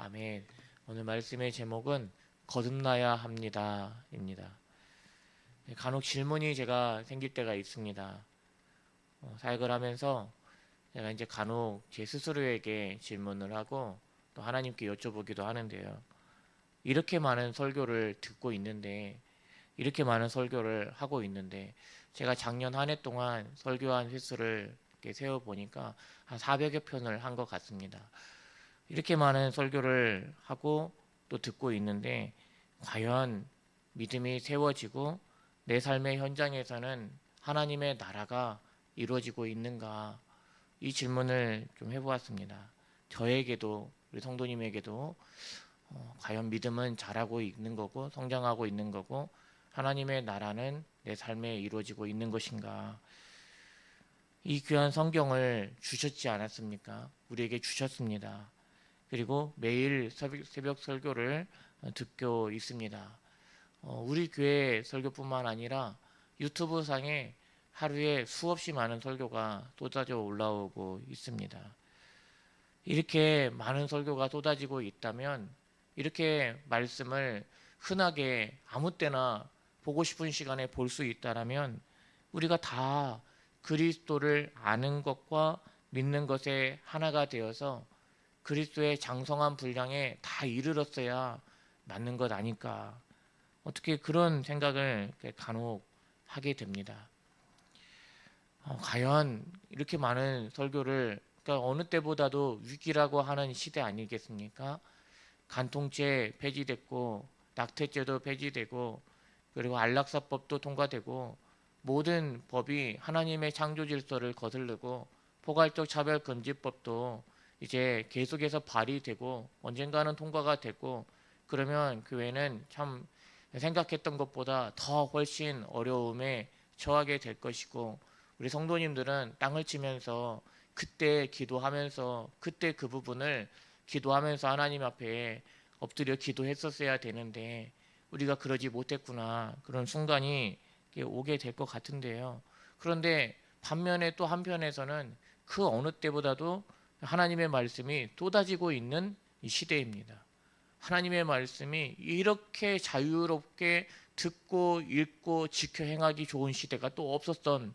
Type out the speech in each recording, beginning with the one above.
아멘. 오늘 말씀의 제목은 거듭나야 합니다입니다. 간혹 질문이 제가 생길 때가 있습니다. 어, 사역을 하면서 제가 이제 간혹 제 스스로에게 질문을 하고 또 하나님께 여쭤보기도 하는데요. 이렇게 많은 설교를 듣고 있는데 이렇게 많은 설교를 하고 있는데 제가 작년 한 해 동안 설교한 횟수를 세어 보니까 한 400여 편을 한 것 같습니다. 이렇게 많은 설교를 하고 또 듣고 있는데 과연 믿음이 세워지고 내 삶의 현장에서는 하나님의 나라가 이루어지고 있는가 이 질문을 좀 해보았습니다. 저에게도 우리 성도님에게도 어, 과연 믿음은 자라고 있는 거고 성장하고 있는 거고 하나님의 나라는 내 삶에 이루어지고 있는 것인가? 이 귀한 성경을 주셨지 않았습니까? 우리에게 주셨습니다. 그리고 매일 새벽, 설교를 어, 듣고 있습니다. 어, 우리 교회 설교뿐만 아니라 유튜브 상에 하루에 수없이 많은 설교가 쏟아져 올라오고 있습니다. 이렇게 많은 설교가 쏟아지고 있다면 이렇게 말씀을 흔하게 아무 때나 보고 싶은 시간에 볼 수 있다라면 우리가 다 그리스도를 아는 것과 믿는 것에 하나가 되어서 그리스도의 장성한 분량에 다 이르렀어야 맞는 것 아닐까 어떻게 그런 생각을 간혹 하게 됩니다. 어, 과연 이렇게 많은 설교를 그러니까 어느 때보다도 위기라고 하는 시대 아니겠습니까? 간통죄 폐지됐고 낙태죄도 폐지되고 그리고 안락사법도 통과되고 모든 법이 하나님의 창조 질서를 거슬르고 포괄적 차별 금지법도 이제 계속해서 발의되고 언젠가는 통과가 되고 그러면 교회는 참 생각했던 것보다 더 훨씬 어려움에 처하게 될 것이고 우리 성도님들은 땅을 치면서 그때 기도하면서 그때 그 부분을 기도하면서 하나님 앞에 엎드려 기도했었어야 되는데 우리가 그러지 못했구나 그런 순간이 오게 될 것 같은데요. 그런데 반면에 또 한편에서는 그 어느 때보다도 하나님의 말씀이 쏟아지고 있는 이 시대입니다. 하나님의 말씀이 이렇게 자유롭게 듣고 읽고 지켜 행하기 좋은 시대가 또 없었던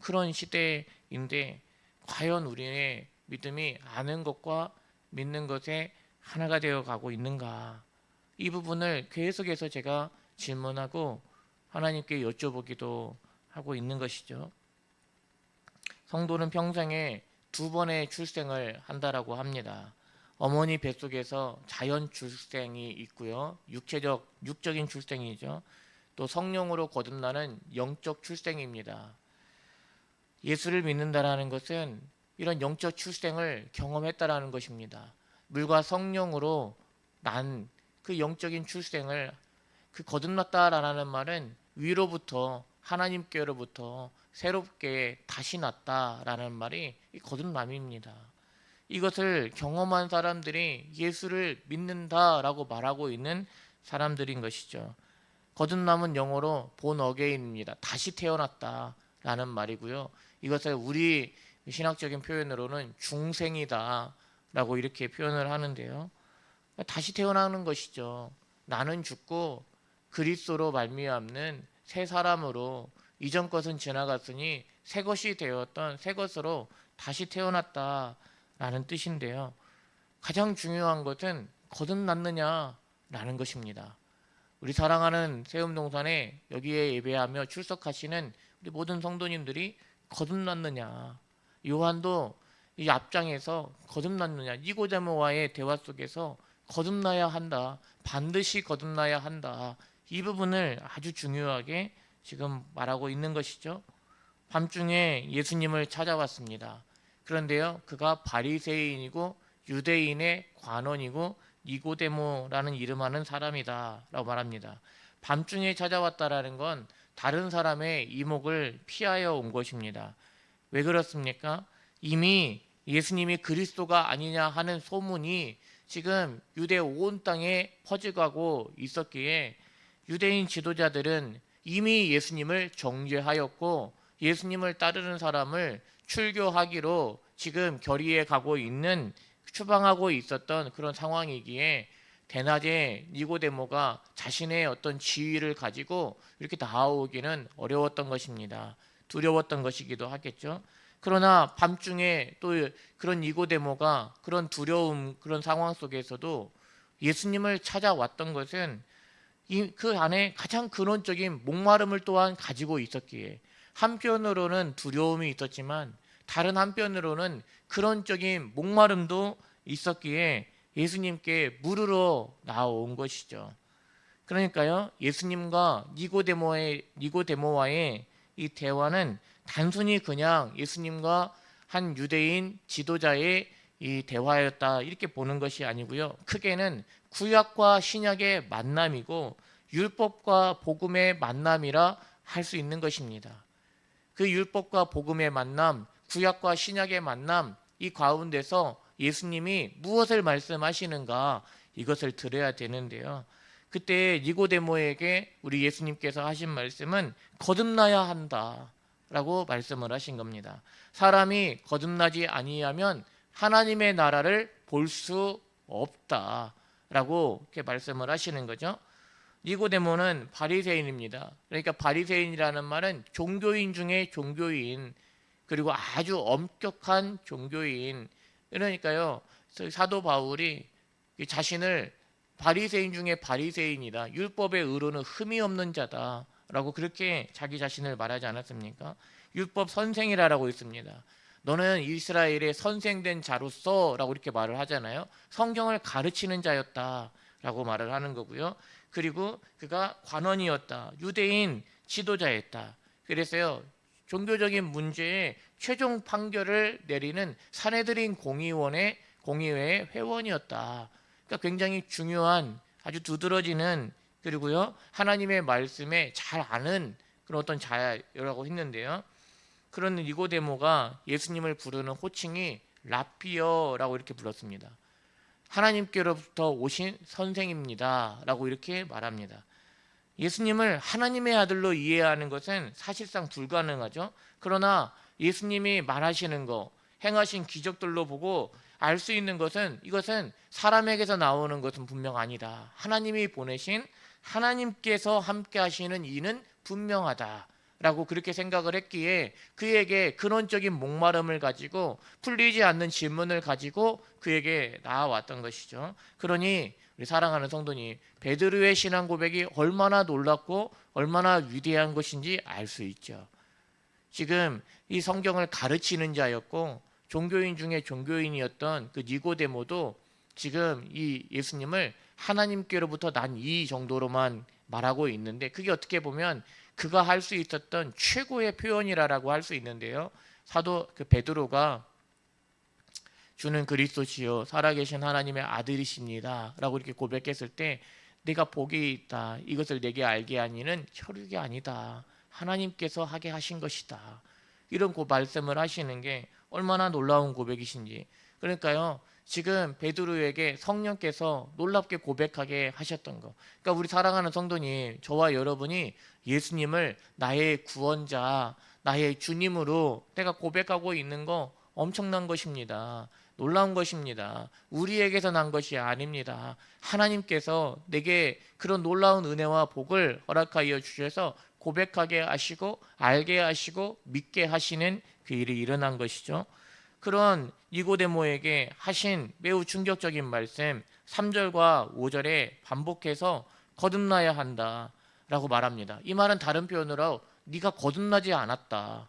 그런 시대인데 과연 우리의 믿음이 아는 것과 믿는 것에 하나가 되어 가고 있는가 이 부분을 계속해서 제가 질문하고 하나님께 여쭤보기도 하고 있는 것이죠. 성도는 평생에 두 번의 출생을 한다라고 합니다. 어머니 뱃속에서 자연 출생이 있고요. 육체적 육적인 출생이죠. 또 성령으로 거듭나는 영적 출생입니다. 예수를 믿는다라는 것은 이런 영적 출생을 경험했다라는 것입니다. 물과 성령으로 난 그 영적인 출생을 그 거듭났다라는 말은 위로부터 하나님께로부터 새롭게 다시 났다라는 말이 이 거듭남입니다. 이것을 경험한 사람들이 예수를 믿는다라고 말하고 있는 사람들인 것이죠. 거듭남은 영어로 본 어게인입니다. 다시 태어났다라는 말이고요. 이것을 우리 신학적인 표현으로는 중생이다라고 이렇게 표현을 하는데요. 다시 태어나는 것이죠. 나는 죽고 그리스도로 말미암는 새 사람으로 이전 것은 지나갔으니 새 것이 되었던 새 것으로 다시 태어났다라는 뜻인데요. 가장 중요한 것은 거듭났느냐라는 것입니다. 우리 사랑하는 세움동산에 여기에 예배하며 출석하시는 우리 모든 성도님들이 거듭났느냐. 요한도 이 앞장에서 거듭났느냐. 니고데모와의 대화 속에서 거듭나야 한다. 반드시 거듭나야 한다. 이 부분을 아주 중요하게 지금 말하고 있는 것이죠. 밤중에 예수님을 찾아왔습니다. 그런데요, 그가 바리새인이고 유대인의 관원이고 니고데모라는 이름하는 사람이다라고 말합니다. 밤중에 찾아왔다라는 건 다른 사람의 이목을 피하여 온 것입니다. 왜 그렇습니까? 이미 예수님이 그리스도가 아니냐 하는 소문이 지금 유대 온 땅에 퍼져가고 있었기에 유대인 지도자들은 이미 예수님을 정죄하였고 예수님을 따르는 사람을 출교하기로 지금 결의해 가고 있는 추방하고 있었던 그런 상황이기에 대낮에 니고데모가 자신의 어떤 지위를 가지고 이렇게 나오기는 어려웠던 것입니다. 두려웠던 것이기도 하겠죠. 그러나 밤중에 또 그런 니고데모가 그런 두려움 그런 상황 속에서도 예수님을 찾아왔던 것은 이 그 안에 가장 근원적인 목마름을 또한 가지고 있었기에 한편으로는 두려움이 있었지만 다른 한편으로는 근원적인 목마름도 있었기에 예수님께 물으러 나온 것이죠. 그러니까요, 예수님과 니고데모의 니고데모와의 이 대화는 단순히 그냥 예수님과 한 유대인 지도자의 이 대화였다 이렇게 보는 것이 아니고요. 크게는 구약과 신약의 만남이고 율법과 복음의 만남이라 할 수 있는 것입니다. 그 율법과 복음의 만남, 구약과 신약의 만남 이 가운데서 예수님이 무엇을 말씀하시는가 이것을 들어야 되는데요. 그때 니고데모에게 우리 예수님께서 하신 말씀은 거듭나야 한다라고 말씀을 하신 겁니다. 사람이 거듭나지 아니하면 하나님의 나라를 볼 수 없다 라고 이렇게 말씀을 하시는 거죠. 니고데모는 바리새인입니다. 그러니까 바리새인이라는 말은 종교인 중에 종교인 그리고 아주 엄격한 종교인 그러니까요. 사도 바울이 자신을 바리새인 중에 바리새인이다. 율법의 의로는 흠이 없는 자다라고 그렇게 자기 자신을 말하지 않았습니까? 율법 선생이라라고 있습니다. 너는 이스라엘의 선생된 자로서라고 이렇게 말을 하잖아요. 성경을 가르치는 자였다라고 말을 하는 거고요. 그리고 그가 관원이었다. 유대인 지도자였다. 그래서요. 종교적인 문제에 최종 판결을 내리는 사내들인 공의원의 공의회의 회원이었다. 그러니까 굉장히 중요한 아주 두드러지는 그리고요 하나님의 말씀에 잘 아는 그런 어떤 자라고 했는데요. 그런 니고데모가 예수님을 부르는 호칭이 라피어라고 이렇게 불렀습니다. 하나님께로부터 오신 선생입니다라고 이렇게 말합니다. 예수님을 하나님의 아들로 이해하는 것은 사실상 불가능하죠. 그러나 예수님이 말하시는 거, 행하신 기적들로 보고 알 수 있는 것은 이것은 사람에게서 나오는 것은 분명 아니다. 하나님이 보내신 하나님께서 함께 하시는 이는 분명하다. 라고 그렇게 생각을 했기에 그에게 근원적인 목마름을 가지고 풀리지 않는 질문을 가지고 그에게 나와왔던 것이죠. 그러니 우리 사랑하는 성도님 베드로의 신앙 고백이 얼마나 놀랍고 얼마나 위대한 것인지 알 수 있죠. 지금 이 성경을 가르치는 자였고 종교인 중에 종교인이었던 그 니고데모도 지금 이 예수님을 하나님께로부터 난 이 정도로만 말하고 있는데 그게 어떻게 보면 그가 할 수 있었던 최고의 표현이라라고 할 수 있는데요. 사도 그 베드로가 주는 그리스도시요 살아계신 하나님의 아들이십니다라고 이렇게 고백했을 때 내가 복이 있다. 이것을 내게 알게 하니는 혈육이 아니다. 하나님께서 하게 하신 것이다. 이런 그 말씀을 하시는 게 얼마나 놀라운 고백이신지. 그러니까요 지금 베드로에게 성령께서 놀랍게 고백하게 하셨던 거. 그러니까 우리 사랑하는 성도님, 저와 여러분이 예수님을 나의 구원자, 나의 주님으로 내가 고백하고 있는 거 엄청난 것입니다. 놀라운 것입니다. 우리에게서 난 것이 아닙니다. 하나님께서 내게 그런 놀라운 은혜와 복을 허락하여 주셔서 고백하게 하시고 알게 하시고 믿게 하시는 그 일이 일어난 것이죠. 그런 니고데모에게 하신 매우 충격적인 말씀 3절과 5절에 반복해서 거듭나야 한다라고 말합니다. 이 말은 다른 표현으로 네가 거듭나지 않았다.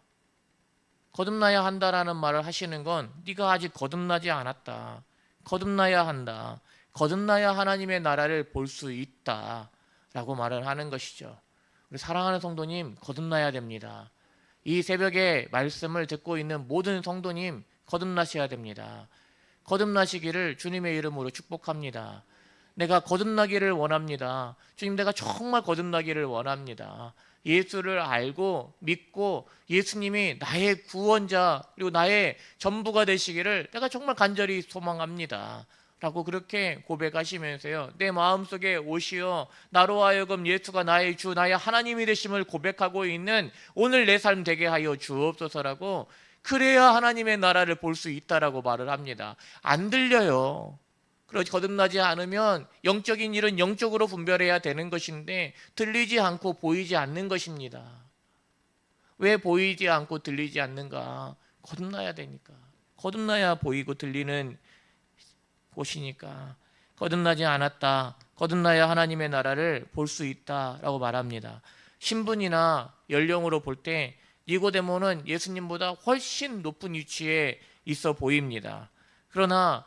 거듭나야 한다라는 말을 하시는 건 네가 아직 거듭나지 않았다. 거듭나야 한다. 거듭나야 하나님의 나라를 볼 수 있다라고 말을 하는 것이죠. 우리 사랑하는 성도님 거듭나야 됩니다. 이 새벽에 말씀을 듣고 있는 모든 성도님 거듭나셔야 됩니다. 거듭나시기를 주님의 이름으로 축복합니다. 내가 거듭나기를 원합니다. 주님 내가 정말 거듭나기를 원합니다. 예수를 알고 믿고 예수님이 나의 구원자 그리고 나의 전부가 되시기를 내가 정말 간절히 소망합니다. 라고 그렇게 고백하시면서요. 내 마음속에 오시어 나로 하여금 예수가 나의 주 나의 하나님이 되심을 고백하고 있는 오늘 내 삶 되게 하여 주옵소서라고 그래야 하나님의 나라를 볼 수 있다라고 말을 합니다. 안 들려요. 그렇지 거듭나지 않으면 영적인 일은 영적으로 분별해야 되는 것인데 들리지 않고 보이지 않는 것입니다. 왜 보이지 않고 들리지 않는가? 거듭나야 되니까. 거듭나야 보이고 들리는 곳이니까. 거듭나지 않았다. 거듭나야 하나님의 나라를 볼 수 있다라고 말합니다. 신분이나 연령으로 볼 때 니고데모는 예수님보다 훨씬 높은 위치에 있어 보입니다. 그러나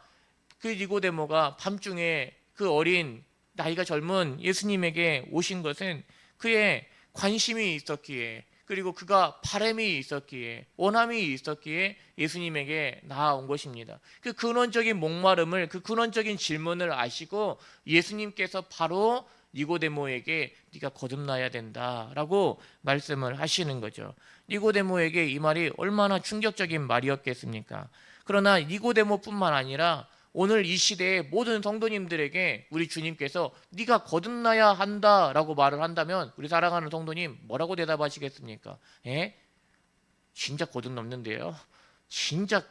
그 니고데모가 밤중에 그 어린 나이가 젊은 예수님에게 오신 것은 그의 관심이 있었기에 그리고 그가 바람이 있었기에 원함이 있었기에 예수님에게 나아온 것입니다. 그 근원적인 목마름을 그 근원적인 질문을 아시고 예수님께서 바로 니고데모에게 네가 거듭나야 된다라고 말씀을 하시는 거죠. 니고데모에게 이 말이 얼마나 충격적인 말이었겠습니까? 그러나 니고데모뿐만 아니라 오늘 이 시대의 모든 성도님들에게 우리 주님께서 네가 거듭나야 한다라고 말을 한다면 우리 사랑하는 성도님 뭐라고 대답하시겠습니까? 예? 진짜 거듭났는데요. 진짜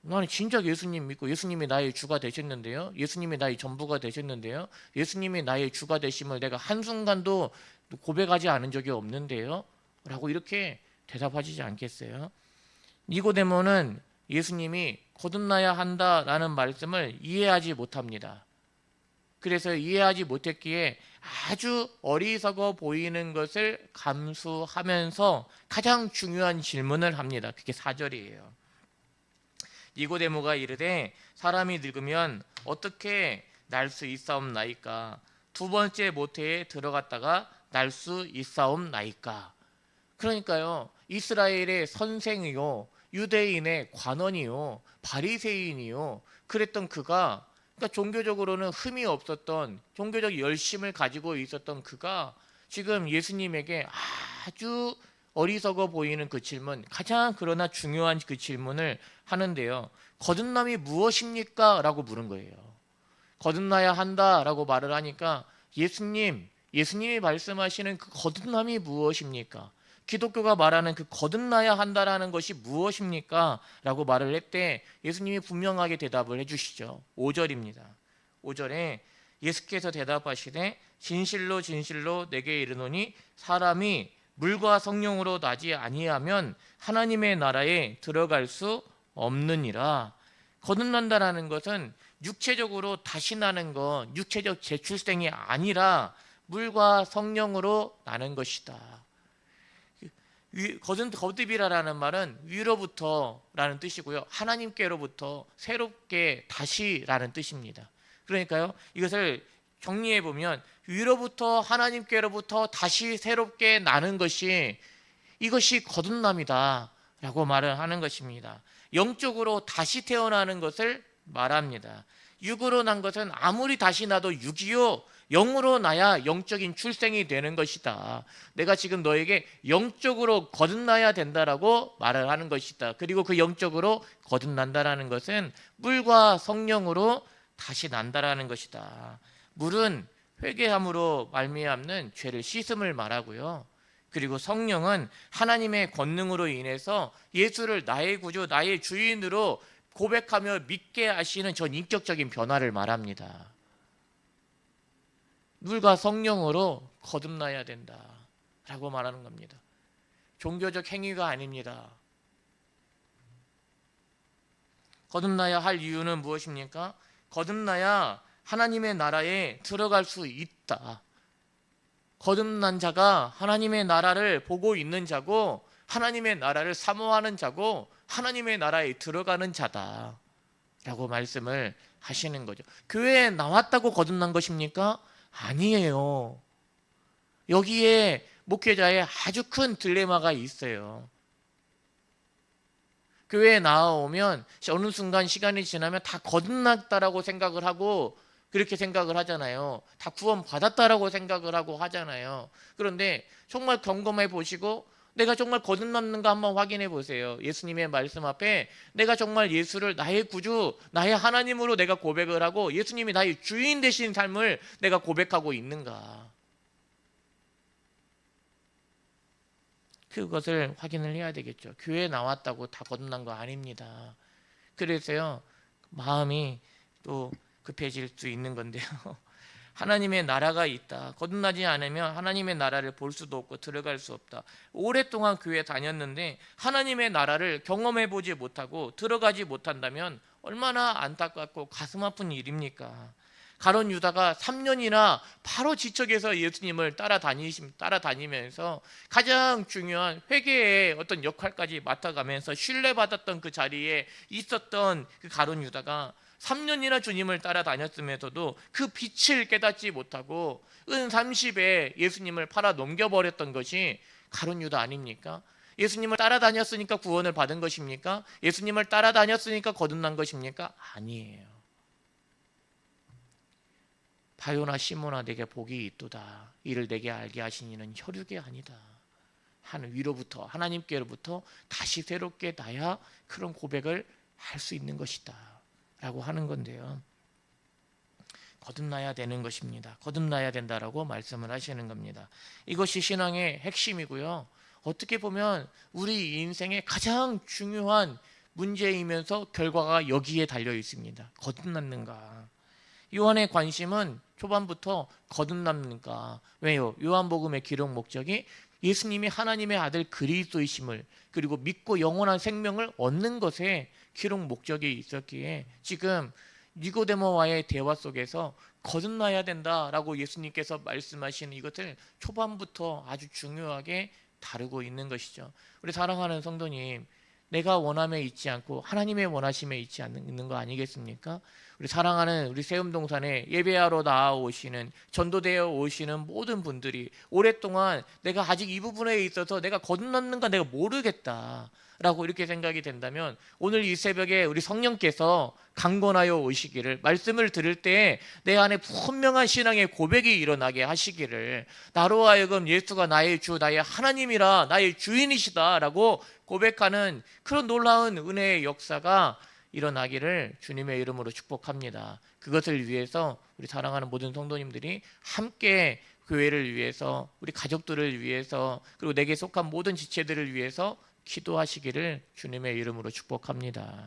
나는 진짜 예수님 믿고 예수님이 나의 주가 되셨는데요. 예수님이 나의 전부가 되셨는데요. 예수님이 나의 주가 되심을 내가 한순간도 고백하지 않은 적이 없는데요. 라고 이렇게 대답하시지 않겠어요? 니고데모는 예수님이 거듭나야 한다라는 말씀을 이해하지 못합니다. 그래서 이해하지 못했기에 아주 어리석어 보이는 것을 감수하면서 가장 중요한 질문을 합니다. 그게 사절이에요. 니고데모가 이르되 사람이 늙으면 어떻게 날 수 있사옵나이까 두 번째 모태에 들어갔다가 날 수 있사옵나이까 그러니까요 이스라엘의 선생이요 유대인의 관원이요 바리새인이요 그랬던 그가 그러니까 종교적으로는 흠이 없었던 종교적 열심을 가지고 있었던 그가 지금 예수님에게 아주 어리석어 보이는 그 질문 가장 그러나 중요한 그 질문을 하는데요 거듭남이 무엇입니까? 라고 물은 거예요 거듭나야 한다 라고 말을 하니까 예수님 예수님이 말씀하시는 그 거듭남이 무엇입니까? 기독교가 말하는 그 거듭나야 한다라는 것이 무엇입니까? 라고 말을 했대 예수님이 분명하게 대답을 해주시죠. 5절입니다. 5절에 예수께서 대답하시되 진실로 진실로 내게 이르노니 사람이 물과 성령으로 나지 아니하면 하나님의 나라에 들어갈 수 없느니라. 거듭난다라는 것은 육체적으로 다시 나는 것, 육체적 재출생이 아니라 물과 성령으로 나는 것이다. 거듭 거듭이라라는 말은 위로부터라는 뜻이고요. 하나님께로부터 새롭게 다시라는 뜻입니다. 그러니까요. 이것을 정리해 보면 위로부터 하나님께로부터 다시 새롭게 나는 것이 이것이 거듭남이다라고 말을 하는 것입니다. 영적으로 다시 태어나는 것을 말합니다. 육으로 난 것은 아무리 다시 나도 육이요 영으로 나야 영적인 출생이 되는 것이다. 내가 지금 너에게 영적으로 거듭나야 된다라고 말을 하는 것이다. 그리고 그 영적으로 거듭난다라는 것은 물과 성령으로 다시 난다라는 것이다. 물은 회개함으로 말미암는 죄를 씻음을 말하고요. 그리고 성령은 하나님의 권능으로 인해서 예수를 나의 구주, 나의 주인으로 고백하며 믿게 하시는 전 인격적인 변화를 말합니다. 물과 성령으로 거듭나야 된다 라고 말하는 겁니다. 종교적 행위가 아닙니다. 거듭나야 할 이유는 무엇입니까? 거듭나야 하나님의 나라에 들어갈 수 있다. 거듭난 자가 하나님의 나라를 보고 있는 자고 하나님의 나라를 사모하는 자고 하나님의 나라에 들어가는 자다. 라고 말씀을 하시는 거죠. 교회에 나왔다고 거듭난 것입니까? 아니에요. 여기에 목회자의 아주 큰 딜레마가 있어요. 교회에 나오면 어느 순간 시간이 지나면 다 거듭났다라고 생각을 하고 그렇게 생각을 하잖아요. 다 구원 받았다라고 생각을 하고 하잖아요. 그런데 정말 점검해 보시고 내가 정말 거듭났는가 한번 확인해 보세요. 예수님의 말씀 앞에 내가 정말 예수를 나의 구주, 나의 하나님으로 내가 고백을 하고 예수님이 나의 주인 되신 삶을 내가 고백하고 있는가. 그것을 확인을 해야 되겠죠. 교회 나왔다고 다 거듭난 거 아닙니다. 그래서요 마음이 또 급해질 수 있는 건데요. 하나님의 나라가 있다. 거듭나지 않으면 하나님의 나라를 볼 수도 없고 들어갈 수 없다. 오랫동안 교회 다녔는데 하나님의 나라를 경험해 보지 못하고 들어가지 못한다면 얼마나 안타깝고 가슴 아픈 일입니까? 가론 유다가 3년이나 바로 지척에서 예수님을 따라다니심 따라다니면서 가장 중요한 회개의 어떤 역할까지 맡아가면서 신뢰받았던 그 자리에 있었던 그 가론 유다가 3년이나 주님을 따라다녔음에서도 그 빛을 깨닫지 못하고 은 30에 예수님을 팔아 넘겨버렸던 것이 가론 유다 아닙니까? 예수님을 따라다녔으니까 구원을 받은 것입니까? 예수님을 따라다녔으니까 거듭난 것입니까? 아니에요. 바요나 시모나 내게 복이 있도다. 이를 내게 알게 하신 이는 혈육이 아니다. 하는 위로부터 하나님께로부터 다시 새롭게 나야 그런 고백을 할 수 있는 것이다. 라고 하는 건데요. 거듭나야 되는 것입니다. 거듭나야 된다라고 말씀을 하시는 겁니다. 이것이 신앙의 핵심이고요. 어떻게 보면 우리 인생의 가장 중요한 문제이면서 결과가 여기에 달려 있습니다. 거듭났는가? 요한의 관심은 초반부터 거듭납니까? 왜요? 요한복음의 기록 목적이 예수님이 하나님의 아들 그리스도이심을 그리고 믿고 영원한 생명을 얻는 것에 기록 목적이 있었기에 지금 니고데모와의 대화 속에서 거듭나야 된다라고 예수님께서 말씀하시는 이것을 초반부터 아주 중요하게 다루고 있는 것이죠. 우리 사랑하는 성도님, 내가 원함에 있지 않고 하나님의 원하심에 있지 않는 거 아니겠습니까? 우리 사랑하는 우리 세움동산에 예배하러 나오시는 전도되어 오시는 모든 분들이 오랫동안 내가 아직 이 부분에 있어서 내가 거듭났는가 내가 모르겠다. 라고 이렇게 생각이 된다면 오늘 이 새벽에 우리 성령께서 강권하여 오시기를 말씀을 들을 때 내 안에 분명한 신앙의 고백이 일어나게 하시기를 나로 하여금 예수가 나의 주 나의 하나님이라 나의 주인이시다라고 고백하는 그런 놀라운 은혜의 역사가 일어나기를 주님의 이름으로 축복합니다. 그것을 위해서 우리 사랑하는 모든 성도님들이 함께 교회를 위해서 우리 가족들을 위해서 그리고 내게 속한 모든 지체들을 위해서 기도하시기를 주님의 이름으로 축복합니다.